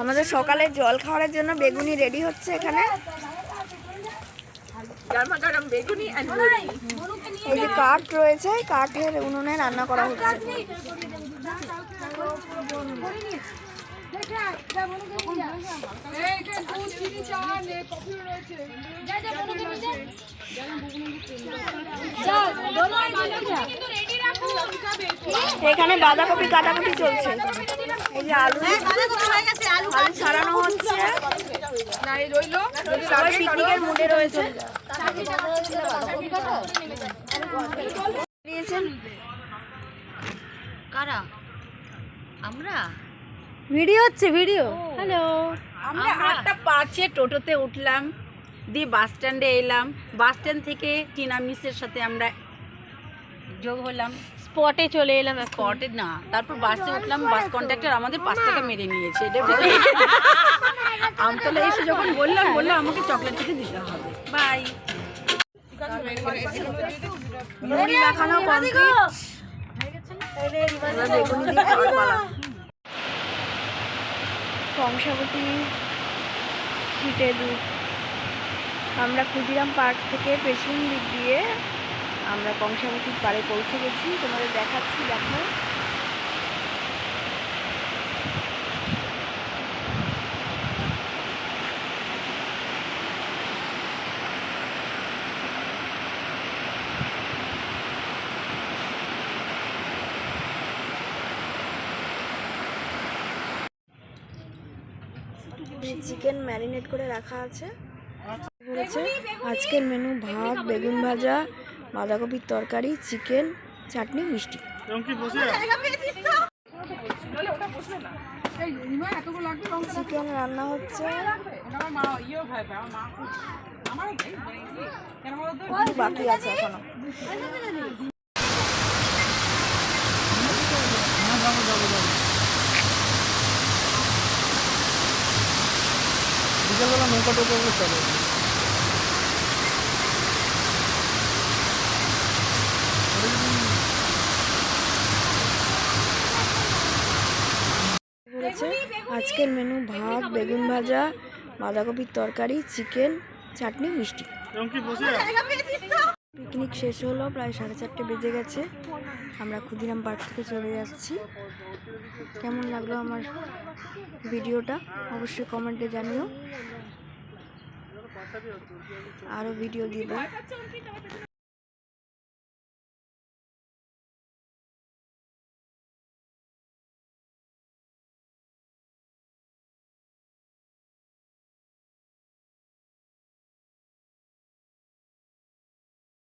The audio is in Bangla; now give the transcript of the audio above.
আমাদের সকালে জল খাওয়ার জন্য বেগুনি রেডি হচ্ছে এখানে। এই যে কাঠ রয়েছে, কাঠের উনুনে রান্না করা হচ্ছে। এখানে বাঁধাকপি কাটাকুটি চলছে। এই যে আলু। আলু ছাড়ানো হচ্ছে। সবাই পিকনিকের মুডে রয়েছে। কারা? আমরা? ভিডিও হচ্ছে ভিডিও। হ্যালো। আমরা আটটা পাঁচে টোটোতে উঠলাম দিয়ে বাস স্ট্যান্ডে এলাম। বাস স্ট্যান্ড থেকে টিনা মিসের সাথে আমরা যোগ হলাম। স্পটে চলে এলাম স্পটে না তারপর বাসে উঠলাম বাস কন্ডাক্টর আমাদের পাঁচ টাকা মেরে নিয়েছে এটা আমতলা এসে যখন বললাম বলল আমাকে চকলেট খেতে দিতে হবে। বাই মুড়ি মাখানো কংসাবতী শীতে দুধ আমরা ক্ষুদিরাম পার্ক থেকে পেছন দিক দিয়ে আমরা কংসাবতীর পাড়ে পৌঁছে গেছি। তোমাদের দেখাচ্ছি দেখো। চিকেন ম্যারিনেট করে রাখা আছে। আজকের মেনু ভাত বেগুন ভাজা বাঁধাকপির তরকারি চিকেন চাটনি মিষ্টি। চিকেন রান্না হচ্ছে। বাকি আছে এখনও। বিকেলবেলা নৌকা টোকাগুলো চলে আজকের মেনু ভাত বেগুন ভাজা বাঁধাকপির তরকারি চিকেন চাটনি মিষ্টি। পিকনিক শেষ হলো প্রায় সাড়ে চারটে বেজে গেছে। আমরা ক্ষুদিরাম পার্ক থেকে চলে যাচ্ছি। কেমন লাগল আমার ভিডিওটা? অবশ্যই কমেন্টে জানিও। আরও ভিডিও দিব।